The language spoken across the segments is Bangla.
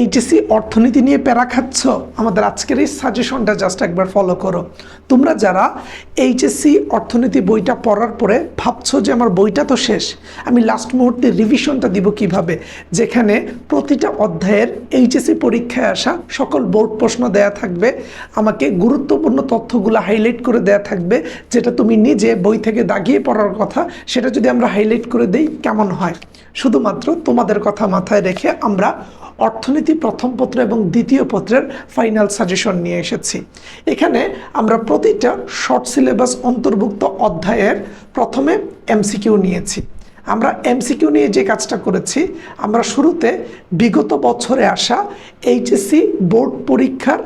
এইচএসসি অর্থনীতি নিয়ে প্যারা খাচ্ছ? আমাদের আজকের এই সাজেশনটা জাস্ট একবার ফলো করো। তোমরা যারা এইচএসসি অর্থনীতি বইটা পড়ার পরে ভাবছ যে আমার বইটা তো শেষ, আমি লাস্ট মুহূর্তে রিভিশনটা দিব কীভাবে? যেখানে প্রতিটা অধ্যায়ের এইচএসসি পরীক্ষায় আসা সকল বোর্ড প্রশ্ন দেয়া থাকবে, আমাকে গুরুত্বপূর্ণ তথ্যগুলো হাইলাইট করে দেয়া থাকবে, যেটা তুমি নিজে বই থেকে দাগিয়ে পড়ার কথা, সেটা যদি আমরা হাইলাইট করে দেই কেমন হয়? শুধুমাত্র তোমাদের কথা মাথায় রেখে আমরা অর্থনীতি প্রথম পত্র এবং দ্বিতীয় পত্রের ফাইনাল সাজেশন নিয়ে এসেছি। এখানে আমরা প্রতিটা শর্ট সিলেবাস অন্তর্ভুক্ত অধ্যায়ের প্রথমে এমসিকিউ নিয়েছি। আমরা এমসিকিউ নিয়ে যে কাজটা করেছি, আমরা শুরুতে বিগত বছরে আসা এইচএসসি বোর্ড পরীক্ষার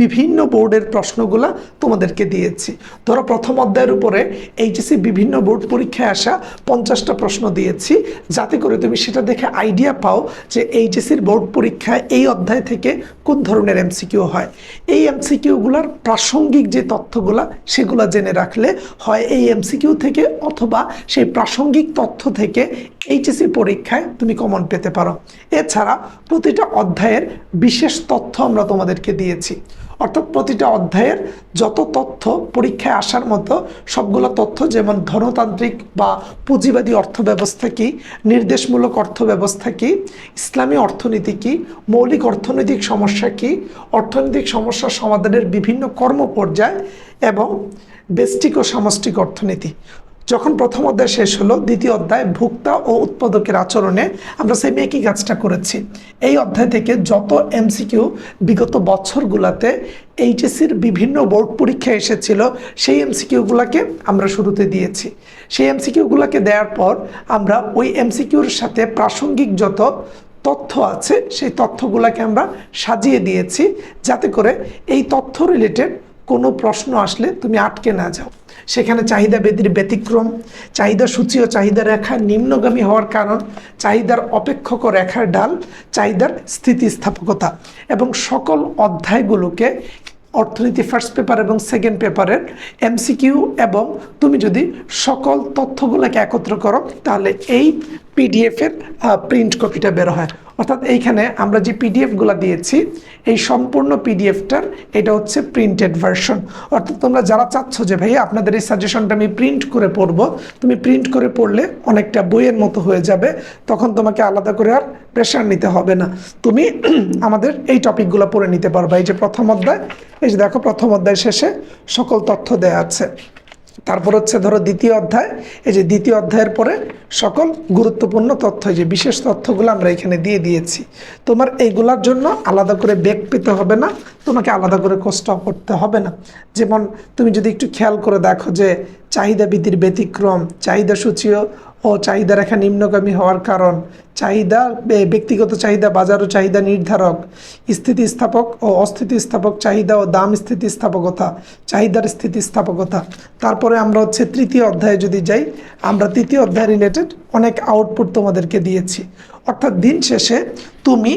বিভিন্ন বোর্ডের প্রশ্নগুলা তোমাদেরকে দিয়েছি। ধরো প্রথম অধ্যায়ের উপরে এইচএসসি বিভিন্ন বোর্ড পরীক্ষায় আসা পঞ্চাশটা প্রশ্ন দিয়েছি। যাতে করে তুমি সেটা দেখে আইডিয়া পাও যে এইচএসসির বোর্ড পরীক্ষায় এই অধ্যায় থেকে কোন ধরনের এমসিকিউ হয়। এই এমসিকিউগুলোর প্রাসঙ্গিক যে তথ্যগুলা, সেগুলো জেনে রাখলে হয় এই এমসিকিউ থেকে অথবা সেই প্রাসঙ্গিক তথ্য থেকে এইচএসসি পরীক্ষায় তুমি কমন পেতে পারো। এছাড়া প্রতিটা অধ্যায়ের বিশেষ তথ্য আমরা তোমাদেরকে দিয়েছি। অর্থাৎ প্রতিটা অধ্যায়ের যত তথ্য পরীক্ষায় আসার মতো সবগুলো তথ্য যেমন ধনতান্ত্রিক বা পুঁজিবাদী অর্থ ব্যবস্থা কী, নির্দেশমূলক অর্থ ব্যবস্থা কী, ইসলামী অর্থনীতি কী, মৌলিক অর্থনৈতিক সমস্যা কী, অর্থনৈতিক সমস্যার সমাধানের বিভিন্ন কর্ম পর্যায় এবং ব্যষ্টিক ও সামষ্টিক অর্থনীতি। যখন প্রথম অধ্যায় শেষ হলো, দ্বিতীয় অধ্যায় ভোক্তা ও উৎপাদকের আচরণে আমরা সেম একই কাজটা করেছি। এই অধ্যায় থেকে যত এমসিকিউ বিগত বছরগুলোতে এইচএসির বিভিন্ন বোর্ড পরীক্ষা এসেছিল, সেই এমসিকিউগুলোকে আমরা শুরুতে দিয়েছি। সেই এমসিকিউগুলোকে দেওয়ার পর আমরা ওই এমসিকিউর সাথে প্রাসঙ্গিক যত তথ্য আছে, সেই তথ্যগুলোকে আমরা সাজিয়ে দিয়েছি, যাতে করে এই তথ্য রিলেটেড কোনো প্রশ্ন আসলে তুমি আটকে না যাও। সেখানে চাহিদা বেদির ব্যতিক্রম, চাহিদা সূচি ও চাহিদা রেখা নিম্নগামী হওয়ার কারণ, চাহিদার অপেক্ষক রেখার ডাল, চাহিদার স্থিতিস্থাপকতা এবং সকল অধ্যায়গুলোকে অর্থনীতি ফার্স্ট পেপার এবং সেকেন্ড পেপারের এমসিকিউ এবং তুমি যদি সকল তথ্যগুলোকে একত্র করো, তাহলে এই পিডিএফের প্রিন্ট কপিটা বের হয়। অর্থাৎ এইখানে আমরা যে পিডিএফগুলো দিয়েছি, এই সম্পূর্ণ পিডিএফটার এটা হচ্ছে প্রিন্টেড ভার্সন অর্থাৎ তোমরা যারা চাচ্ছ যে, ভাইয়া, আপনাদের এই সাজেশনটা আমি প্রিন্ট করে পড়ব তুমি প্রিন্ট করে পড়লে অনেকটা বইয়ের মতো হয়ে যাবে, তখন তোমাকে আলাদা করে আর প্রেশার নিতে হবে না। তুমি আমাদের এই টপিকগুলো পড়ে নিতে পারবে। এই যে প্রথম অধ্যায়, এই যে দেখো, প্রথম অধ্যায় শেষে সকল তথ্য দেয়া আছে। তারপর হচ্ছে ধরো দ্বিতীয় অধ্যায়। এই যে দ্বিতীয় অধ্যায়ের পরে সকল গুরুত্বপূর্ণ তথ্য যে বিশেষ তথ্যগুলো আমরা এখানে দিয়ে দিয়েছি। তোমার এইগুলার জন্য আলাদা করে বেগ পেতে হবে না, তোমাকে আলাদা করে কষ্ট করতে হবে না। যেমন তুমি যদি একটু খেয়াল করে দেখো যে চাহিদা বৃদ্ধির ব্যতিক্রম চাহিদা সূচিও ও চাহিদা রেখা নিম্নগামী হওয়ার কারণ চাহিদা ব্যক্তিগত চাহিদা বাজার ও চাহিদা নির্ধারক, স্থিতিস্থাপক ও অস্থিতিস্থাপক চাহিদা ও দাম স্থিতিস্থাপকতা, চাহিদার স্থিতিস্থাপকতা। তারপরে আমরা হচ্ছে তৃতীয় অধ্যায়ে যদি যাই, আমরা তৃতীয় অধ্যায় রিলেটেড অনেক আউটপুট তোমাদেরকে দিয়েছি। অর্থাৎ দিন শেষে তুমি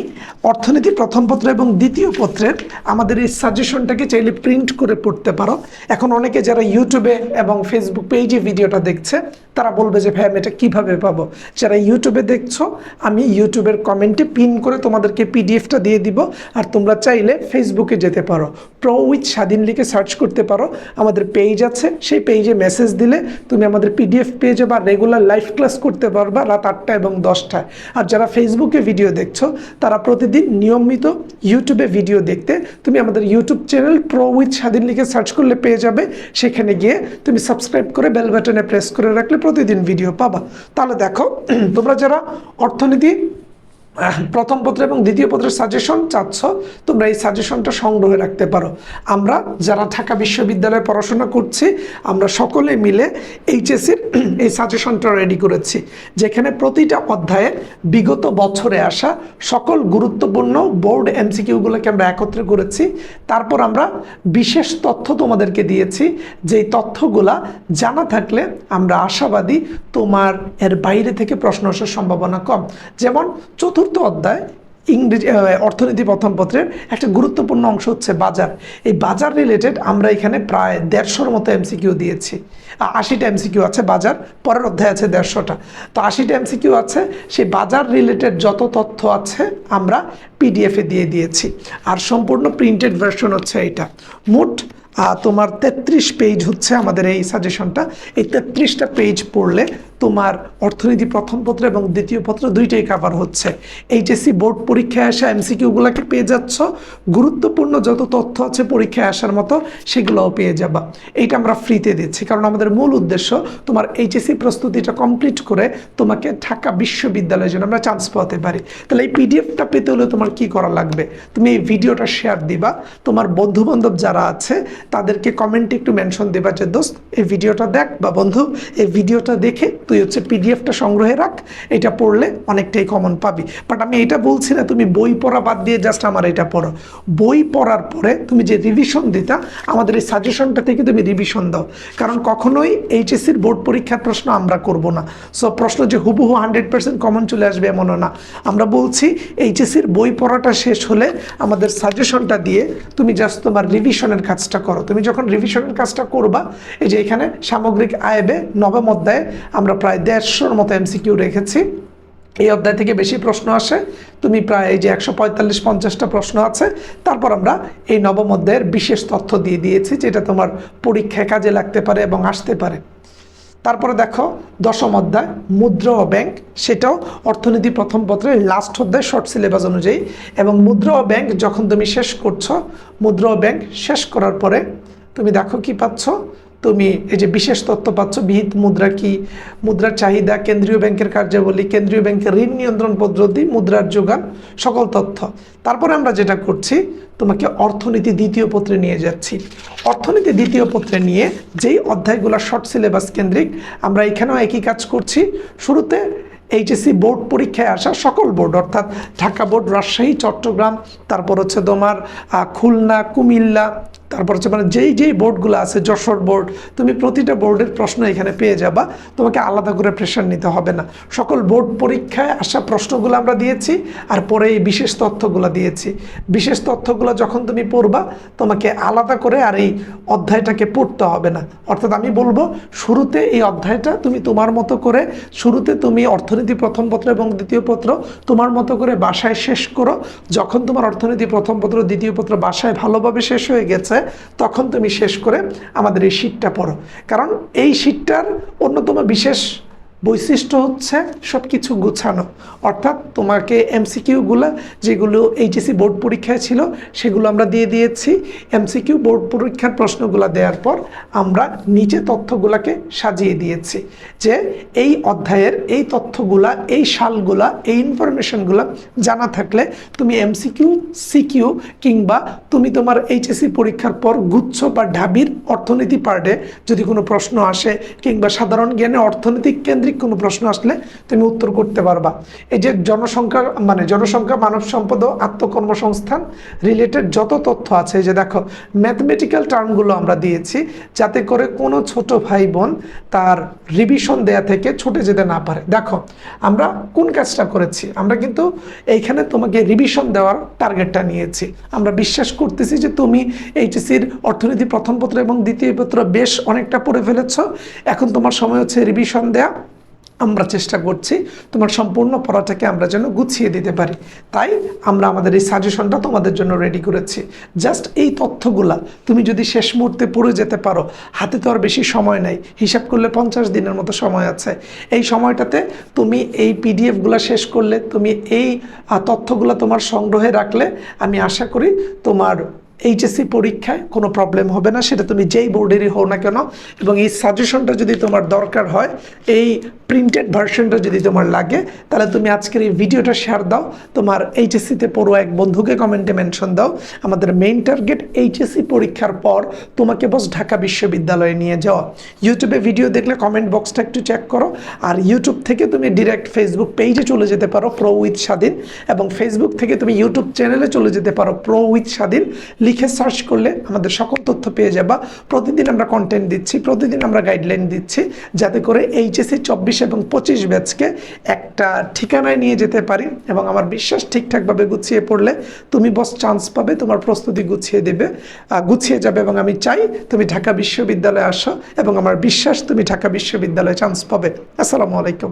অর্থনীতি প্রথম পত্র এবং দ্বিতীয় পত্রের আমাদের এই সাজেশনটাকে চাইলে প্রিন্ট করে পড়তে পারো। এখন অনেকে যারা ইউটিউবে এবং ফেসবুক পেজে ভিডিওটা দেখছে, তারা বলবে যে ভাই আমি এটা কীভাবে পাবো? যারা ইউটিউবে দেখছ আমি ইউটিউবের কমেন্টে পিন করে তোমাদেরকে পিডিএফটা দিয়ে দিব। আর তোমরা চাইলে ফেসবুকে যেতে পারো। প্রো উইথ স্বাধীন লিখে সার্চ করতে পারো। আমাদের পেজ আছে। সেই পেজে মেসেজ দিলে তুমি আমাদের পিডিএফ পেজে বা রেগুলার লাইভ ক্লাস করতে পারবা রাত আটটা এবং দশটায়। আর যারা ফেসবুকে ভিডিও দেখছ, তারা প্রতিদিন নিয়মিত ইউটিউবে ভিডিও দেখতে তুমি আমাদের ইউটিউব চ্যানেল প্রো উইথ স্বাধীন লিখে সার্চ করলে পেয়ে যাবে। সেখানে গিয়ে তুমি সাবস্ক্রাইব করে বেল বাটনে প্রেস করে রাখলে প্রতিদিন ভিডিও পাবা। তাহলে দেখো, তোমরা যারা অর্থনীতি প্রথম পত্র এবং দ্বিতীয় পত্রের সাজেশন চাচ্ছ, তোমরা এই সাজেশনটা সংগ্রহে রাখতে পারো। আমরা যারা ঢাকা বিশ্ববিদ্যালয়ে পড়াশোনা করছি, আমরা সকলে মিলে এইচএসির এই সাজেশনটা রেডি করেছি, যেখানে প্রতিটা অধ্যায়ে বিগত বছরে আসা সকল গুরুত্বপূর্ণ বোর্ড এমসিকিউগুলোকে আমরা একত্রে করেছি। তারপর আমরা বিশেষ তথ্য তোমাদেরকে দিয়েছি, যেই তথ্যগুলা জানা থাকলে আমরা আশাবাদী তোমার এর বাইরে থেকে প্রশ্ন আসার সম্ভাবনা কম। যেমন চতুর্থ অধ্যায়, ইংরেজি অর্থনীতি প্রথম পত্রের একটা গুরুত্বপূর্ণ অংশ হচ্ছে বাজার। এই বাজার রিলেটেড আমরা এখানে প্রায় দেড়শোর মতো এমসিকিউ দিয়েছি। আশিটা এমসিকিউ আছে বাজার, পরের অধ্যায় আছে দেড়শোটা। তো আশিটা এমসিকিউ আছে, সেই বাজার রিলেটেড যত তথ্য আছে আমরা পিডিএফে দিয়ে দিয়েছি। আর সম্পূর্ণ প্রিন্টেড ভার্সন হচ্ছে এটা মোট তোমার তেত্রিশ পেজ হচ্ছে আমাদের এই সাজেশনটা এই তেত্রিশটা পেজ পড়লে তোমার অর্থনীতি প্রথম পত্র এবং দ্বিতীয় পত্র দুইটাই কাভার হচ্ছে। এইচএসসি বোর্ড পরীক্ষায় আসা এমসিকিউগুলোকে পেয়ে যাচ্ছ। গুরুত্বপূর্ণ যত তথ্য আছে পরীক্ষায় আসার মতো সেগুলোও পেয়ে যাবা। এইটা আমরা ফ্রিতে দিচ্ছি। কারণ আমাদের মূল উদ্দেশ্য তোমার এইচএসসি প্রস্তুতিটা কমপ্লিট করে তোমাকে ঢাকা বিশ্ববিদ্যালয়ের জন্য আমরা চান্স পাওয়াতে পারি। তাহলে এই পিডিএফটা পেতে হলে তোমার কি করা লাগবে? তুমি এই ভিডিওটা শেয়ার দিবা। তোমার বন্ধু বান্ধব যারা আছে, তাদেরকে কমেন্টে একটু মেনশন দেবা যে, দোস্ত, এই ভিডিওটা দেখ বা বন্ধু, এই ভিডিওটা দেখে তুই হচ্ছে পিডিএফটা সংগ্রহে রাখ, এটা পড়লে অনেকটাই কমন পাবি। বাট আমি এটা বলছি না, তুমি বই পড়া বাদ দিয়ে জাস্ট আমার এটা পড়ো। বই পড়ার পরে তুমি যে রিভিশন দিতা, আমাদের এই সাজেশনটা থেকে তুমি রিভিশন দাও। কারণ কখনোই এইচএসসির বোর্ড পরীক্ষার প্রশ্ন আমরা করব না। সো প্রশ্ন যে হুবহু হান্ড্রেড পার্সেন্ট কমন চলে আসবে এমনও না। আমরা বলছি এইচএসসির বই পড়াটা শেষ হলে আমাদের সাজেশনটা দিয়ে তুমি জাস্ট তোমার রিভিশনের কাজটা করো। তুমি যখন রিভিশনের কাজটা করবা, এই যে এখানে সামগ্রিক আয়বে নবম অধ্যায়ে আমরা প্রায় দেড়শোর মতো এমসিকিউ রেখেছি। এই অধ্যায় থেকে বেশি প্রশ্ন আসে। তুমি প্রায় এই যে একশো পঁয়তাল্লিশ, পঞ্চাশটা প্রশ্ন আছে। তারপর আমরা এই নবম অধ্যায়ের বিশেষ তথ্য দিয়ে দিয়েছি, যেটা তোমার পরীক্ষায় কাজে লাগতে পারে এবং আসতে পারে। তারপরে দেখো, দশম অধ্যায়, মুদ্রা ও ব্যাংক। সেটাও অর্থনীতি প্রথম পত্রের লাস্ট অধ্যায় শর্ট সিলেবাস অনুযায়ী। এবং মুদ্রা ও ব্যাংক যখন তুমি শেষ করছ, মুদ্রা ও ব্যাংক শেষ করার পরে তুমি দেখো কি পাচ্ছ? তুমি এই যে বিশেষ তথ্য পাচ্ছ, বিহিত মুদ্রা কি? মুদ্রার চাহিদা, কেন্দ্রীয় ব্যাংকের কার্যাবলী, কেন্দ্রীয় ব্যাংকের ঋণ নিয়ন্ত্রণ পদ্ধতি, মুদ্রার যোগান, সকল তথ্য। তারপরে আমরা যেটা করছি, তোমাকে অর্থনীতি দ্বিতীয় পত্রে নিয়ে যাচ্ছি। অর্থনীতি দ্বিতীয় পত্রে নিয়ে যেই অধ্যায়গুলো শর্ট সিলেবাস কেন্দ্রিক, আমরা এখানেও একই কাজ করছি। শুরুতে এইচএসসি বোর্ড পরীক্ষায় আসা সকল বোর্ড অর্থাৎ ঢাকা বোর্ড রাজশাহী, চট্টগ্রাম, তারপর হচ্ছে তোমার খুলনা, কুমিল্লা তারপর হচ্ছে মানে যেই যেই বোর্ডগুলো আছে, যশোর বোর্ড তুমি প্রতিটা বোর্ডের প্রশ্ন এখানে পেয়ে যাবা। তোমাকে আলাদা করে প্রেশার নিতে হবে না। সকল বোর্ড পরীক্ষায় আসা প্রশ্নগুলো আমরা দিয়েছি, আর পরে এই বিশেষ তথ্যগুলো দিয়েছি। বিশেষ তথ্যগুলো যখন তুমি পড়বা, তোমাকে আলাদা করে আর এই অধ্যায়টাকে পড়তে হবে না। অর্থাৎ আমি বলব, শুরুতে এই অধ্যায়টা তুমি তোমার মতো করে, শুরুতে তুমি অর্থনীতি প্রথম পত্র এবং দ্বিতীয় পত্র তোমার মতো করে বাসায় শেষ করো। যখন তোমার অর্থনীতি প্রথম পত্র, দ্বিতীয় পত্র বাসায় ভালোভাবে শেষ হয়ে গেছে তখন তুমি শেষ করে আমাদের এই শীটটা পড়ো। কারণ এই শীটটার অন্যতম বিশেষ বৈশিষ্ট্য হচ্ছে সব কিছু গুছানো। অর্থাৎ তোমাকে এমসিকিউগুলো যেগুলো এইচএসি বোর্ড পরীক্ষায় ছিল, সেগুলো আমরা দিয়ে দিয়েছি। এমসিকিউ বোর্ড পরীক্ষার প্রশ্নগুলো দেওয়ার পর আমরা নিচে তথ্যগুলোকে সাজিয়ে দিয়েছি যে এই অধ্যায়ের এই তথ্যগুলা, এই সালগুলা, এই ইনফরমেশনগুলো জানা থাকলে তুমি এমসিকিউ সিকিউ কিংবা তুমি তোমার এইচএসসি পরীক্ষার পর গুচ্ছ বা ঢাবির অর্থনীতি পার্টে যদি কোনো প্রশ্ন আসে কিংবা সাধারণ জ্ঞানে অর্থনৈতিক কেন্দ্রিক কোনো প্রশ্ন আসলে তুমি উত্তর করতে পারবা। এই যে জনসংখ্যা মানে জনসংখ্যা, মানব সম্পদ ও আত্মকর্মসংস্থান রিলেটেড যত তথ্য আছে যে দেখো ম্যাথমেটিক্যাল টার্মগুলো আমরা দিয়েছি, যাতে করে কোনো ছোট ভাই বোন তার রিভিশন দেয়া থেকে ছুটে যেতে না পারে। দেখো, আমরা কোন কাজটা করেছি? আমরা কিন্তু এইখানে তোমাকে রিভিশন দেওয়ার টার্গেটটা নিয়েছি। আমরা বিশ্বাস করতেছি যে তুমি এইচএসির অর্থনীতি প্রথম পত্র এবং দ্বিতীয় পত্র বেশ অনেকটা পড়ে ফেলেছ। এখন তোমার সময় হচ্ছে রিভিশন দেয়া। আমরা চেষ্টা করছি তোমার সম্পূর্ণ পড়াটাকে আমরা যেন গুছিয়ে দিতে পারি। তাই আমরা আমাদের এই সাজেশনটা তোমাদের জন্য রেডি করেছি। জাস্ট এই তথ্যগুলা তুমি যদি শেষ মুহূর্তে পড়ে যেতে পারো, হাতে তো আর বেশি সময় নাই। হিসাব করলে পঞ্চাশ দিনের মতো সময় আছে। এই সময়টাতে তুমি এই পিডিএফগুলো শেষ করলে, তুমি এই তথ্যগুলো তোমার সংগ্রহে রাখলে, আমি আশা করি তোমার এইচএসসি পরীক্ষায় কোনো প্রবলেম হবে না, সেটা তুমি যেই বোর্ডেরই হও না কেন, এবং এই সাজেশনটা যদি তোমার দরকার হয়, এই প্রিন্টেড ভার্সনটা যদি তোমার লাগে, তাহলে তুমি আজকের এই ভিডিওটা শেয়ার দাও। তোমার এইচএসসিতে পড়ো এক বন্ধুকে কমেন্টে মেনশন দাও। আমাদের মেইন টার্গেট এইচএসসি পরীক্ষার পর তোমাকে বস ঢাকা বিশ্ববিদ্যালয়ে নিয়ে যাওয়া। ইউটিউবে ভিডিও দেখলে কমেন্ট বক্সটা একটু চেক করো। আর ইউটিউব থেকে তুমি ডিরেক্ট ফেসবুক পেজে চলে যেতে পারো প্রো উইথ স্বাধীন এবং ফেসবুক থেকে তুমি ইউটিউব চ্যানেলে চলে যেতে পারো প্রো উইথ স্বাধীন লিখে সার্চ করলে আমাদের সকল তথ্য পেয়ে যাবা। প্রতিদিন আমরা কন্টেন্ট দিচ্ছি, প্রতিদিন আমরা গাইডলাইন দিচ্ছি যাতে করে এইচএসসি চব্বিশ এবং পঁচিশ ব্যাচকে একটা ঠিকানায় নিয়ে যেতে পারি এবং আমার বিশ্বাস ঠিকঠাকভাবে গুছিয়ে পড়লে তুমি বস চান্স পাবে, তোমার প্রস্তুতি গুছিয়ে দেবে গুছিয়ে যাবে এবং আমি চাই তুমি ঢাকা বিশ্ববিদ্যালয়ে আসো এবং আমার বিশ্বাস তুমি ঢাকা বিশ্ববিদ্যালয়ে চান্স পাবে। আসসালামু আলাইকুম।